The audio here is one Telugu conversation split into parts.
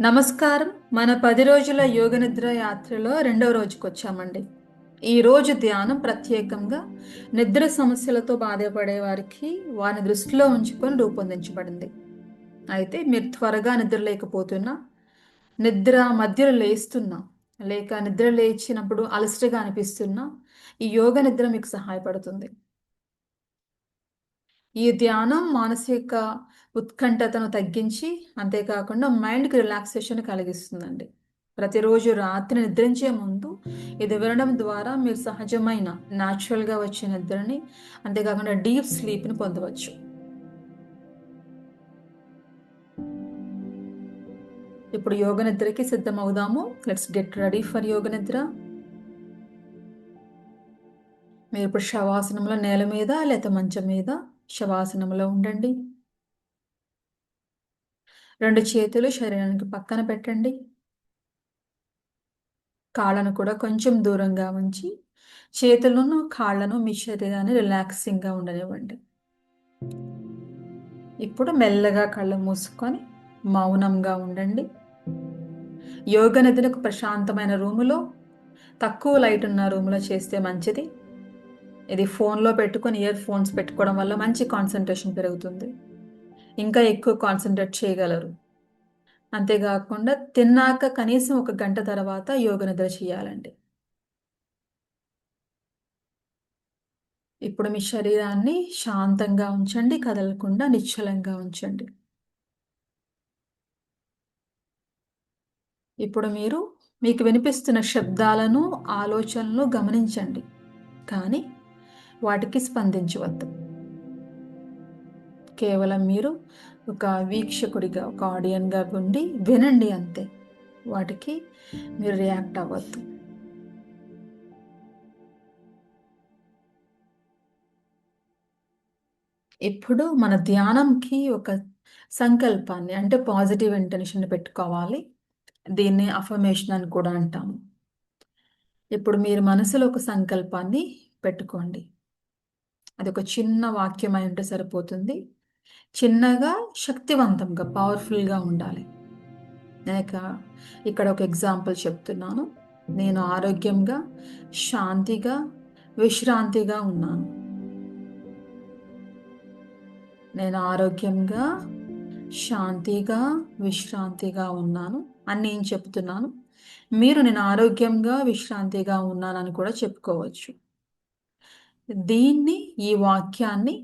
నమస్కారం. మన పది రోజుల యోగ నిద్ర యాత్రలో రెండవ రోజుకి వచ్చామండి ఈ రోజు ధ్యానం ప్రత్యేకంగా నిద్ర సమస్యలతో బాధపడే వారికి వారిని దృష్టిలో ఉంచుకొని రూపొందించబడింది. అయితే మీరు త్వరగా నిద్ర లేకపోతున్నా నిద్ర మధ్యలో లేస్తున్నా లేక నిద్ర లేచినప్పుడు అలసటగా అనిపిస్తున్నా ఈ యోగ నిద్ర మీకు సహాయపడుతుంది. ఈ ధ్యానం మానసిక ఉత్కంఠతను తగ్గించి అంతేకాకుండా మైండ్కి రిలాక్సేషన్ కలిగిస్తుందండి. ప్రతిరోజు రాత్రి నిద్రించే ముందు ఇది వినడం ద్వారా మీరు సహజమైన న్యాచురల్గా వచ్చే నిద్రని అంతేకాకుండా డీప్ స్లీప్ని పొందవచ్చు. ఇప్పుడు యోగ నిద్రకి సిద్ధమవుదాము. Let's get ready for yoga nidra. మీరు ఇప్పుడు శవాసనంలో నేల మీద లేదా మంచం మీద శవాసనంలో ఉండండి. రెండు చేతులు శరీరానికి పక్కన పెట్టండి. కాళ్ళను కూడా కొంచెం దూరంగా ఉంచి చేతులను కాళ్ళను మీ శరీరాన్ని రిలాక్సింగ్గా ఉండనివ్వండి. ఇప్పుడు మెల్లగా కళ్ళు మూసుకొని మౌనంగా ఉండండి. యోగ నిధులకు ప్రశాంతమైన రూములో తక్కువ లైట్ ఉన్న రూములో చేస్తే మంచిది. ఇది ఫోన్లో పెట్టుకొని ఇయర్ ఫోన్స్ పెట్టుకోవడం వల్ల మంచి కాన్సన్ట్రేషన్ పెరుగుతుంది. ఇంకా ఎక్కువ కాన్సన్ట్రేట్ చేయగలరు. అంతేకాకుండా తిన్నాక కనీసం ఒక గంట తర్వాత యోగ నిద్ర చేయాలండి. ఇప్పుడు మీ శరీరాన్ని శాంతంగా ఉంచండి కదలకుండా నిశ్చలంగా ఉంచండి. ఇప్పుడు మీరు మీకు వినిపిస్తున్న శబ్దాలను ఆలోచనలు గమనించండి. కానీ వాటికి స్పందించవద్దు. కేవలం మీరు ఒక వీక్షకుడిగా ఒక ఆడియన్గా ఉండి వినండి అంతే. వాటికి మీరు రియాక్ట్ అవ్వద్దు. ఇప్పుడు మన ధ్యానంకి ఒక సంకల్పాన్ని అంటే పాజిటివ్ ఇంటెన్షన్ పెట్టుకోవాలి. దీన్ని అఫర్మేషన్ అని కూడా అంటాము. ఇప్పుడు మీరు మనసులో ఒక సంకల్పాన్ని పెట్టుకోండి. అది ఒక చిన్న వాక్యం అయి ఉంటే సరిపోతుంది. చిన్నగా శక్తివంతంగా పవర్ఫుల్గా ఉండాలి. లేక ఇక్కడ ఒక ఎగ్జాంపుల్ చెప్తున్నాను. నేను ఆరోగ్యంగా శాంతిగా విశ్రాంతిగా ఉన్నాను. నేను ఆరోగ్యంగా శాంతిగా విశ్రాంతిగా ఉన్నాను. అని నేను చెప్తున్నాను. మీరు నేను ఆరోగ్యంగా విశ్రాంతిగా ఉన్నానని కూడా చెప్పుకోవచ్చు. దీన్ని ఈ వాక్యాన్ని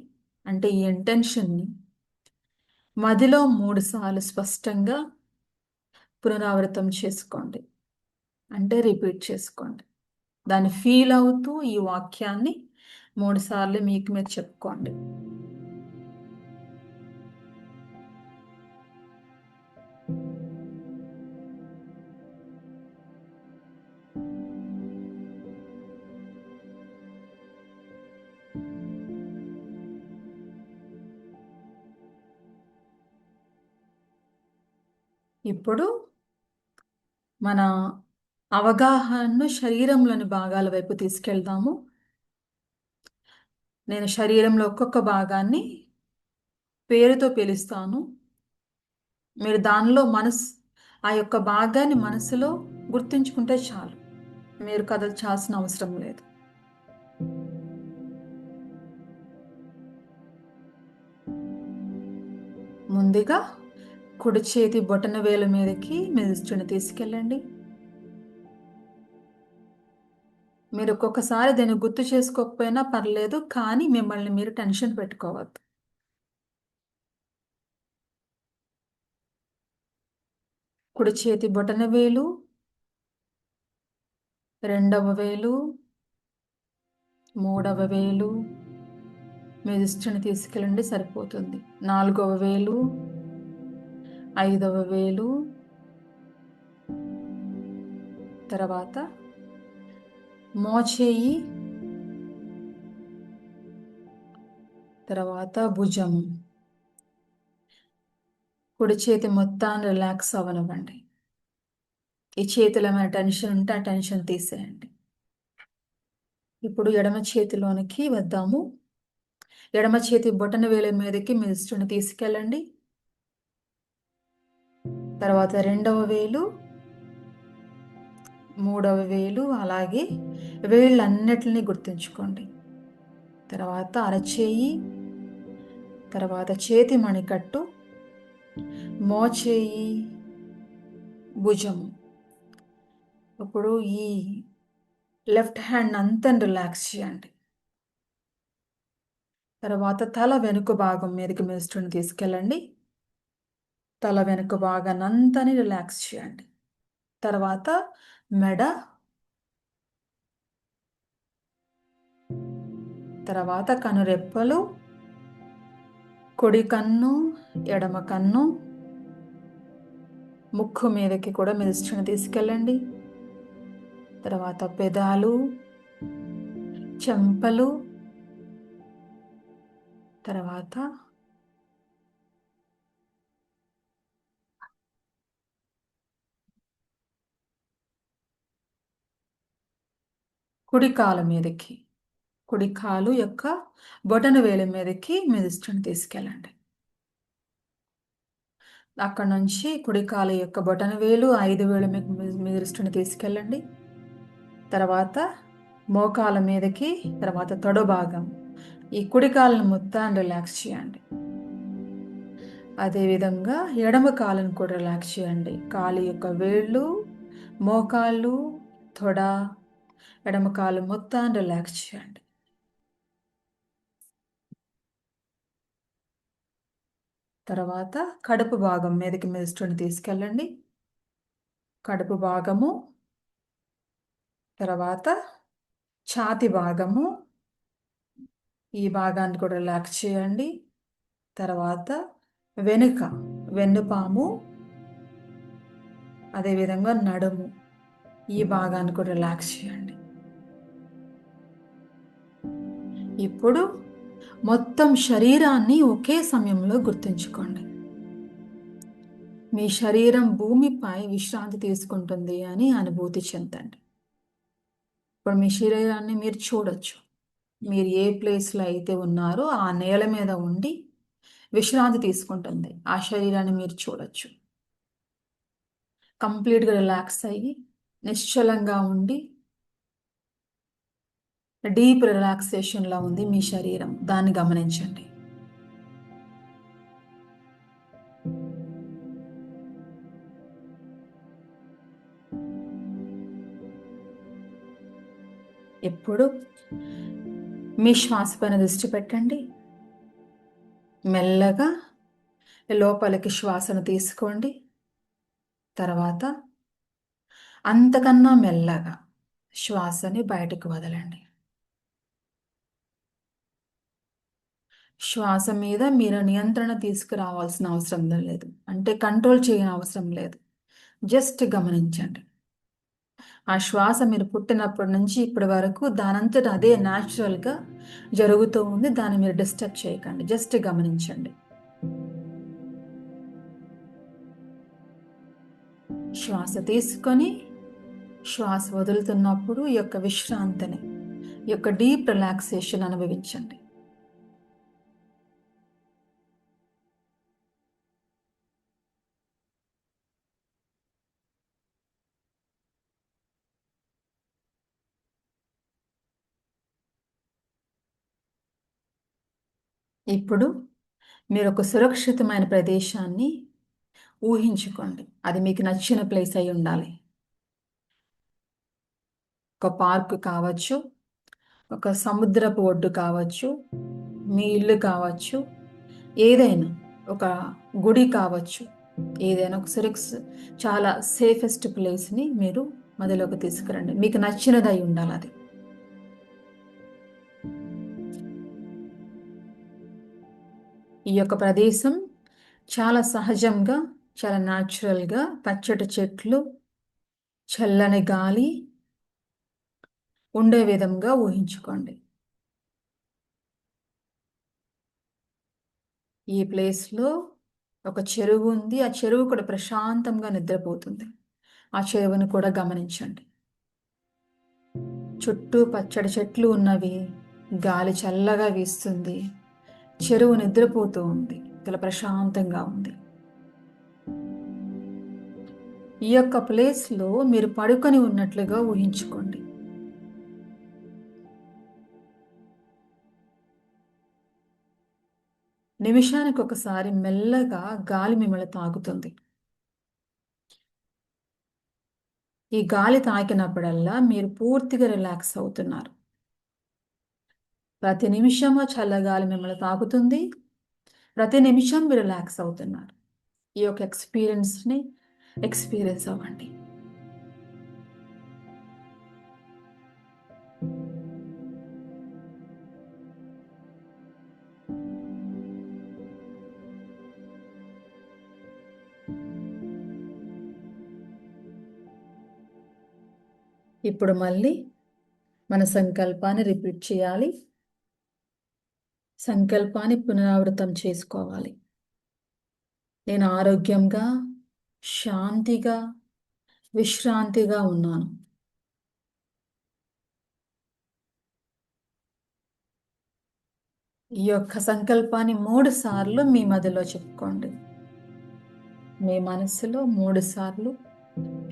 అంటే ఈ ఇంటెన్షన్ని మదిలో మూడుసార్లు స్పష్టంగా పునరావృతం చేసుకోండి. అంటే రిపీట్ చేసుకోండి. దాన్ని ఫీల్ అవుతూ ఈ వాక్యాన్ని మూడుసార్లు మీకు మీరు చెప్పుకోండి. ఇప్పుడు మన అవగాహనను శరీరంలోని భాగాల వైపు తీసుకెళ్దాము. నేను శరీరంలో ఒక్కొక్క భాగాన్ని పేరుతో పిలుస్తాను. మీరు దానిలో మనసు ఆ యొక్క భాగాన్ని మనసులో గుర్తుంచుకుంటే చాలు. మీరు కదల్చాల్సిన అవసరం లేదు. ముందుగా కుడి చేతి బొటన వేల మీదకి మీ దృష్టిని తీసుకెళ్ళండి. మీరు ఒక్కొక్కసారి దీన్ని గుర్తు చేసుకోకపోయినా పర్లేదు కానీ మిమ్మల్ని మీరు టెన్షన్ పెట్టుకోవద్దు. కుడి చేతి బొటన వేలు రెండవ వేలు మూడవ వేలు మీ దృష్టిని తీసుకెళ్ళండి సరిపోతుంది. నాలుగవ వేలు ఐదవ వేలు. తర్వాత మోచేయి. తర్వాత భుజం కుడి చేతి మొత్తాన్ని రిలాక్స్ అవ్వనివ్వండి ఈ చేతిలో ఏమైనా టెన్షన్ ఉంటే ఆ టెన్షన్ తీసేయండి. ఇప్పుడు ఎడమ చేతిలోనికి వద్దాము. ఎడమ చేతి బొటన వేల మీదకి మీ దృష్టిని తీసుకెళ్ళండి. తర్వాత రెండవ వేలు మూడవ వేలు అలాగే వేళ్ళన్నిటిని గుర్తుంచుకోండి. తర్వాత అరచేయి తర్వాత చేతి మణికట్టు మోచేయి భుజము. ఇప్పుడు ఈ లెఫ్ట్ హ్యాండ్ అంతా రిలాక్స్ చేయండి. తర్వాత తల వెనుక భాగం మీదకి మిస్టుని తీసుకెళ్ళండి. తల వెనుక భాగాన్ని రిలాక్స్ చేయండి. తర్వాత మెడ. తర్వాత కనురెప్పలు. కుడి కన్ను ఎడమ కన్ను ముక్కు మీదకి కూడా మెలిచిన తీసుకెళ్ళండి. తర్వాత పెదాలు. చెంపలు. తర్వాత కుడి కాలు మీదకి కుడి కాలు యొక్క బొటన వేల మీదకి మీ దృష్టిని తీసుకెళ్ళండి. అక్కడ నుంచి కుడి కాలు యొక్క బొటన వేలు ఐదు వేలు మీకు మీ దృష్టిని తీసుకెళ్ళండి. తర్వాత మోకాల మీదకి తర్వాత తొడ భాగం. ఈ కుడి కాలను మొత్తాన్ని రిలాక్స్ చేయండి. అదేవిధంగా ఎడమ కాలను కూడా రిలాక్స్ చేయండి. కాలు యొక్క వేళ్ళు మోకాళ్ళు తొడ ఎడమ కాలు మొత్తాన్ని రిలాక్స్ చేయండి. తర్వాత కడుపు భాగం మీదకి మిస్టుని తీసుకెళ్ళండి. కడుపు భాగము తర్వాత ఛాతి భాగము ఈ భాగాన్ని కూడా రిలాక్స్ చేయండి. తర్వాత వెనుక వెన్నుపాము అదేవిధంగా నడుము. ఈ భాగాన్ని కూడా రిలాక్స్ చేయండి. ఇప్పుడు మొత్తం శరీరాన్ని ఒకే సమయంలో గుర్తుంచుకోండి. మీ శరీరం భూమిపై విశ్రాంతి తీసుకుంటుంది అని అనుభూతి చెందండి. ఇప్పుడు మీ శరీరాన్ని మీరు చూడొచ్చు. మీరు ఏ ప్లేస్లో అయితే ఉన్నారో ఆ నేల మీద ఉండి విశ్రాంతి తీసుకుంటుంది. ఆ శరీరాన్ని మీరు చూడొచ్చు. కంప్లీట్గా రిలాక్స్ అయ్యి నిశ్చలంగా ఉండి డీప్ రిలాక్సేషన్లో ఉంది మీ శరీరం. దాన్ని గమనించండి. ఎప్పుడు మీ శ్వాస పైన దృష్టి పెట్టండి. మెల్లగా లోపలికి శ్వాసను తీసుకోండి. తర్వాత అంతకన్నా మెల్లగా శ్వాసని బయటకు వదలండి. శ్వాస మీద మీరు నియంత్రణ తీసుకురావాల్సిన అవసరం లేదు. అంటే కంట్రోల్ చేయని అవసరం లేదు. జస్ట్ గమనించండి. ఆ శ్వాస మీరు పుట్టినప్పటి నుంచి ఇప్పటి వరకు దానంతట అదే న్యాచురల్గా జరుగుతూ ఉంది. దాన్ని మీరు డిస్టర్బ్ చేయకండి. జస్ట్ గమనించండి. శ్వాస తీసుకొని శ్వాస వదులుతున్నప్పుడు ఈ యొక్క విశ్రాంతిని ఈ యొక్క డీప్ రిలాక్సేషన్ అనుభవించండి. ఇప్పుడు మీరు ఒక సురక్షితమైన ప్రదేశాన్ని ఊహించుకోండి. అది మీకు నచ్చిన ప్లేస్ అయి ఉండాలి. ఒక పార్క్ కావచ్చు ఒక సముద్రపు ఒడ్డు కావచ్చు మీ ఇల్లు కావచ్చు ఏదైనా ఒక గుడి కావచ్చు ఏదైనా ఒక సురక్ష చాలా సేఫెస్ట్ ప్లేస్ని మీరు మదిలోకి తీసుకురండి. మీకు నచ్చినది అయి ఉండాలి అది. ఈ యొక్క ప్రదేశం చాలా సహజంగా చాలా న్యాచురల్గా పచ్చటి చెట్లు చల్లని గాలి ఉండే విధంగా ఊహించుకోండి. ఈ ప్లేస్లో ఒక చెరువు ఉంది. ఆ చెరువు కూడా ప్రశాంతంగా నిద్రపోతుంది. ఆ చెరువును కూడా గమనించండి. చుట్టూ పచ్చడి చెట్లు ఉన్నవి. గాలి చల్లగా వీస్తుంది. చెరువు నిద్రపోతూ ఉంది. చాలా ప్రశాంతంగా ఉంది. ఈ యొక్క ప్లేస్లో మీరు పడుకొని ఉన్నట్లుగా ఊహించుకోండి. నిమిషానికి ఒకసారి మెల్లగా గాలి మిమ్మల్ని తాకుతుంది. ఈ గాలి తాకినప్పుడల్లా మీరు పూర్తిగా రిలాక్స్ అవుతున్నారు. ప్రతి నిమిషము చల్లగాలి మిమ్మల్ని తాకుతుంది. ప్రతి నిమిషం మీరు రిలాక్స్ అవుతున్నారు. ఈ యొక్క ఎక్స్పీరియన్స్ని ఎక్స్పీరియన్స్ అవ్వండి. ఇప్పుడు మళ్ళీ మన సంకల్పాన్ని రిపీట్ చేయాలి. సంకల్పాన్ని పునరావృతం చేసుకోవాలి. నేను ఆరోగ్యంగా శాంతిగా విశ్రాంతిగా ఉన్నాను. ఈ యొక్క సంకల్పాన్ని మూడు సార్లు మీ మదిలో చెప్పుకోండి. మీ మనసులో మూడు సార్లు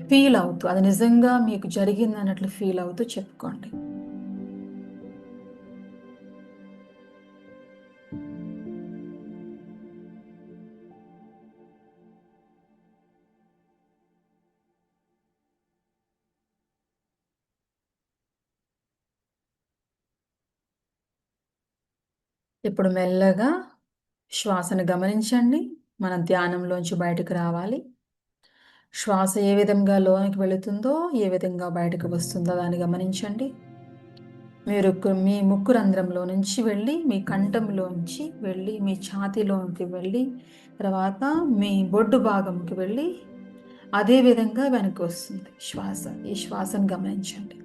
ఫీల్ అవుతూ అది నిజంగా మీకు జరిగింది అన్నట్లు ఫీల్ అవుతూ చెప్పుకోండి. ఇప్పుడు మెల్లగా శ్వాసను గమనించండి. మనం ధ్యానంలోంచి బయటకు రావాలి. శ్వాస ఏ విధంగా లోనికి వెళుతుందో ఏ విధంగా బయటకు వస్తుందో దాన్ని గమనించండి. మీరు మీ ముక్కు రంధ్రంలో నుంచి వెళ్ళి మీ కంఠంలోంచి వెళ్ళి మీ ఛాతీలోకి వెళ్ళి తర్వాత మీ బొడ్డు భాగంకి వెళ్ళి అదే విధంగా వెనక్కి వస్తుంది శ్వాస. ఈ శ్వాసను గమనించండి.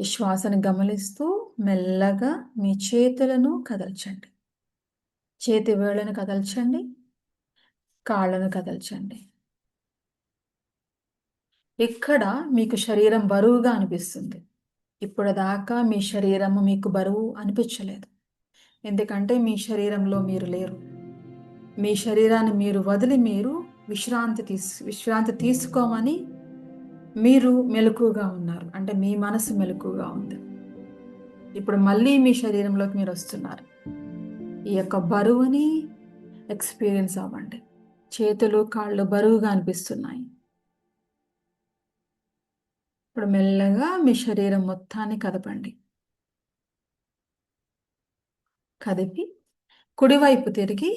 ఈ శ్వాసను గమనిస్తూ మెల్లగా మీ చేతులను కదల్చండి. చేతి వేళ్ళను కదల్చండి. కాళ్ళను కదల్చండి. ఇక్కడ మీకు శరీరం బరువుగా అనిపిస్తుంది? ఇప్పుడు దాకా మీ శరీరము మీకు బరువు అనిపించలేదు. ఎందుకంటే మీ శరీరంలో మీరు లేరు. మీ శరీరాన్ని మీరు వదిలి మీరు విశ్రాంతి తీసు విశ్రాంతి తీసుకోమని మీరు మెలకుగా ఉన్నారు. అంటే మీ మనసు మెలకుగా ఉంది. ఇప్పుడు మళ్ళీ మీ శరీరంలోకి మీరు వస్తున్నారు. ఈ యొక్క బరువుని ఎక్స్పీరియన్స్ అవ్వండి. చేతులు కాళ్ళు బరువుగా అనిపిస్తున్నాయి. ఇప్పుడు మెల్లగా మీ శరీరం మొత్తాన్ని కదపండి. కదిపి కుడివైపు తిరిగి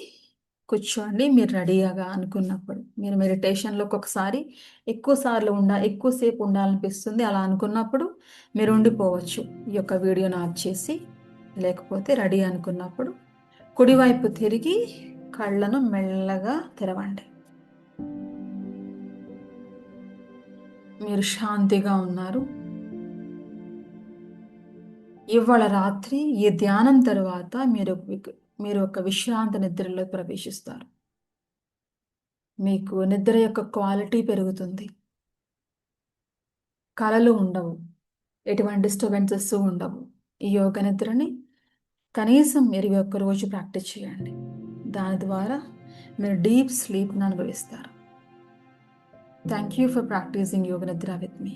కూర్చోండి. మీరు రెడీగా అనుకున్నప్పుడు మీరు మెడిటేషన్లో ఒక్కొక్కసారి ఎక్కువ సార్లు ఉండ ఎక్కువసేపు ఉండాలనిపిస్తుంది. అలా అనుకున్నప్పుడు మీరు ఉండిపోవచ్చు. ఈ యొక్క వీడియోను ఆఫ్ చేసి లేకపోతే రెడీ అనుకున్నప్పుడు కుడివైపు తిరిగి కళ్ళను మెల్లగా తెరవండి. మీరు శాంతిగా ఉన్నారు. ఇవాళ రాత్రి ఈ ధ్యానం తరువాత మీరు మీరు ఒక విశ్రాంత నిద్రలో ప్రవేశిస్తారు. మీకు నిద్ర యొక్క క్వాలిటీ పెరుగుతుంది. కళలు ఉండవు. ఎటువంటి డిస్టర్బెన్సెస్ ఉండవు. ఈ యోగ నిద్రని కనీసం ఇరవై ఒక్క రోజు ప్రాక్టీస్ చేయండి. దాని ద్వారా మీరు డీప్ స్లీప్ని అనుభవిస్తారు. Thank you for practising yoga nidra with me